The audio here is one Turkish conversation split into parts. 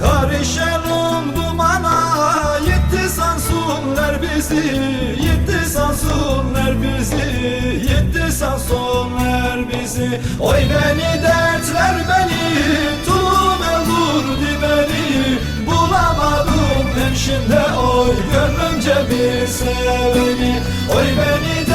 Karışalım dumana Yitti sansınlar bizi. Yitti sansınlar bizi. Yitti sansınlar bizi. Oy beni dertler beni. Tulum öldürdü beni. Bulamadım hemşinde oy Gönlümce bir seveni. Oy beni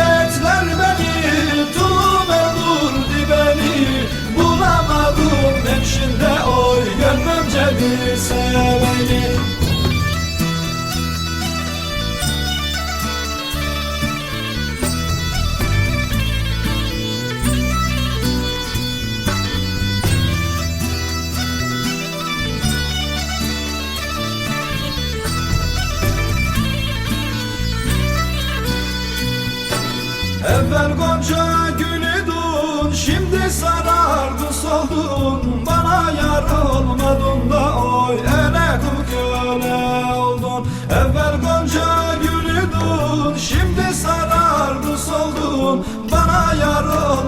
Evvel gonca gülüdün Şimdi sarardı soldun Bana yar olmadın da oy Ele köle oldun. Evvel gonca gülüdün Şimdi sarardı soldun Bana yar olmadın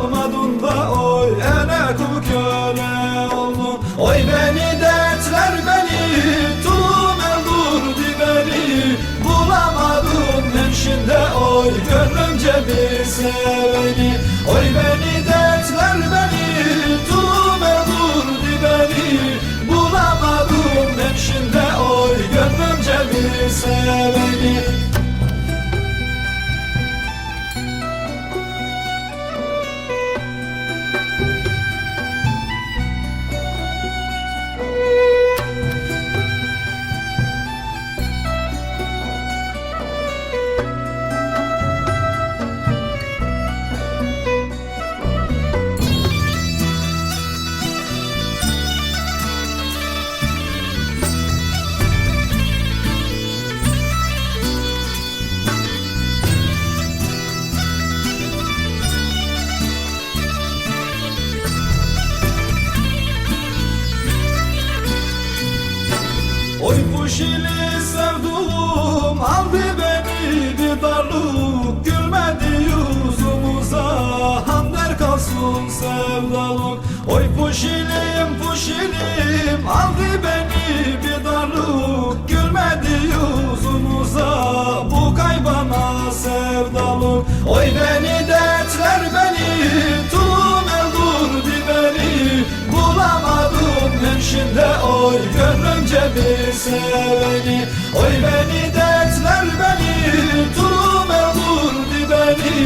seveni Oy beni dertler Puşili sevduğum aldı beni bir darlık. Gülmedi yüzümüze hamder kalsın sevdalık Oy puşilim puşilim aldı beni bir darlık. Gülmedi yüzümüze bu kaybana sevdalık Oy beni dertler beni tulum öldürdü beni Bulamadım hemşinde oy gönlümce bir seveni. Oy beni dertler beni tulum öldürdü beni?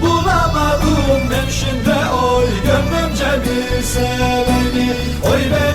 Bulamadım hemşinde oy gönlümce bir seveni. Oy beni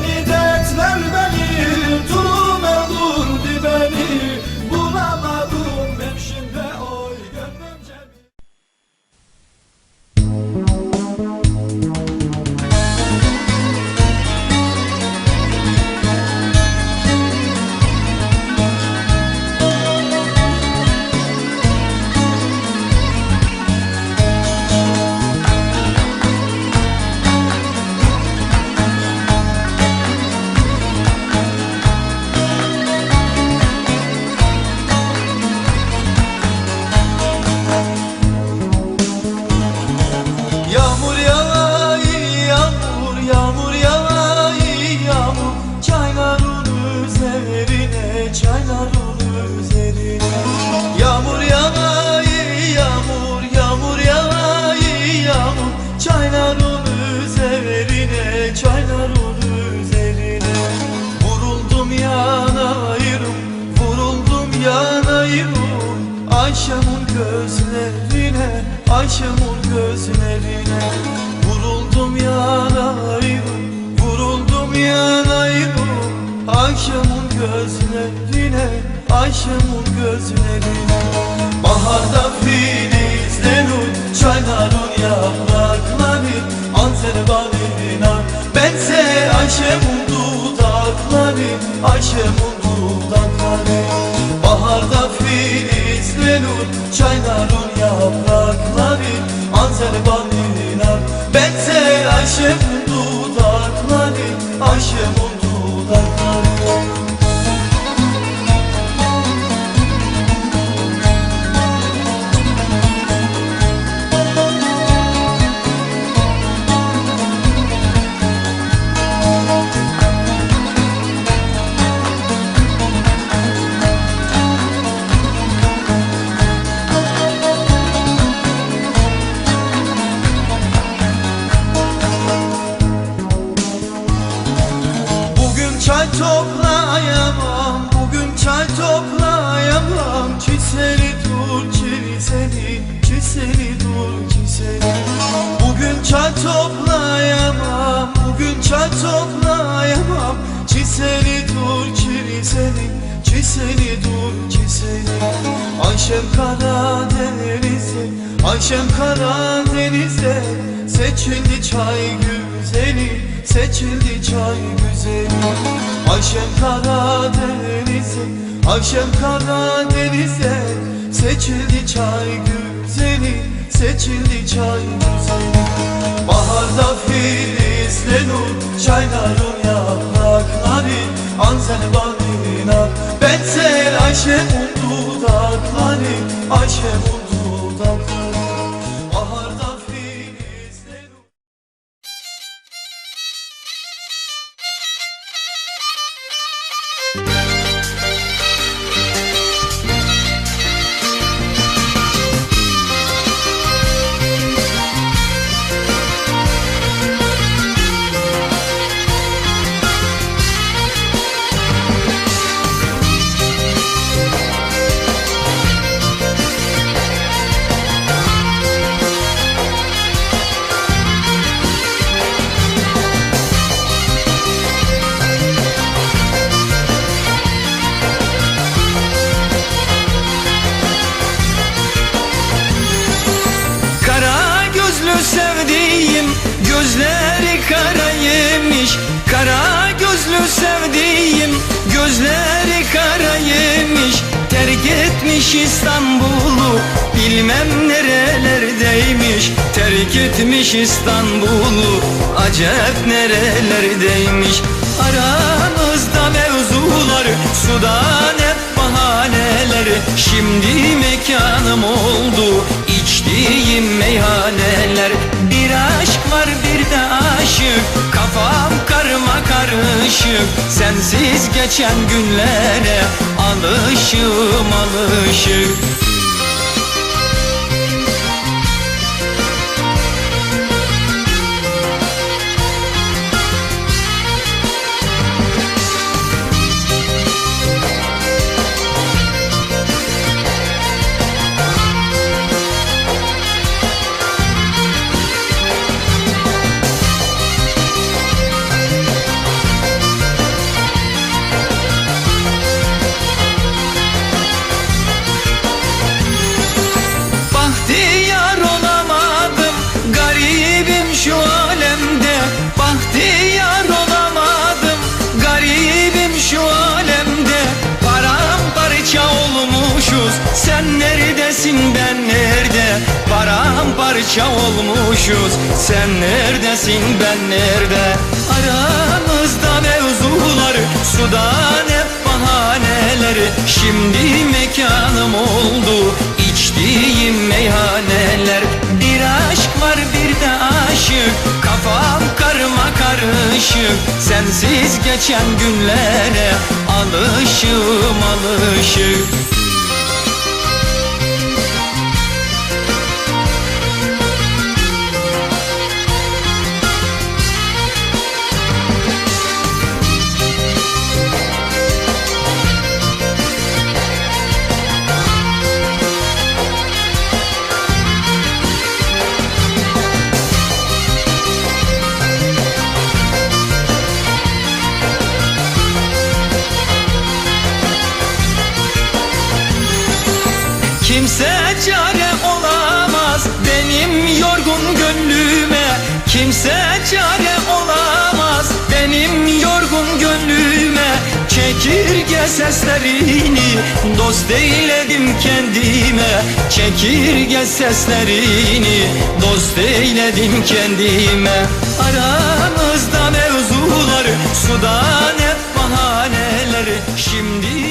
gözlerine, Ayşem'in gözlerine. Vuruldum yanayım, vuruldum yanayım Ayşem'in gözlerine, Ayşem'in gözlerine. Baharda filizlenir çayların yaprakları. Azerbaycan'a bense Ayşem'in dudakları. Ayşem'in dudakları. Baharda filizlenir çayların yaprakları bense Ayşem'in dudakları Ayşem'in dudakları çay toplayamam Çiseli dur çiseli Çiseli dur çiseli Bugün çay toplayamam Bugün çay toplayamam. Çiseli dur çiseli Çiseli dur çiseli Ayşem Karadeniz'e Ayşem Karadeniz'e Seçildi çay güzeli Seçildi çay güzeli. Ayşem Karadeniz'e Ayşem Karadeniz'e Seçildi çay güzeli Seçildi çay güzeli. Baharda filizlenur Çayların yaprakları Anzel balina Benzer Ayşe'nin dudakları Ayşe'nin dudakları gözleri karaymış Kara gözlü sevdiğim. Gözleri karaymış Terk etmiş İstanbul'u. Bilmem nerelerdeymiş Terk etmiş İstanbul'u. Acep nerelerdeymiş? Aramızda mevzular sudan hep bahaneler Şimdi mekanım oldu içtiğim meyhaneler karışık Sensiz geçen günlere alışım alışık Paramparça olmuşuz. Sen neredesin ben nerede? Aramızda mevzular sudan hep bahaneler Şimdi mekanım oldu içtiğim meyhaneler. Bir aşk var bir de aşık. Kafam karma karışık. Sensiz geçen günlere alışım alışık Kimse çare olamaz. Benim yorgun gönlüme Çekirge seslerini dost eyledim kendime. Çekirge seslerini dost eyledim kendime. Aramızda mevzular sudan hep bahaneler Şimdi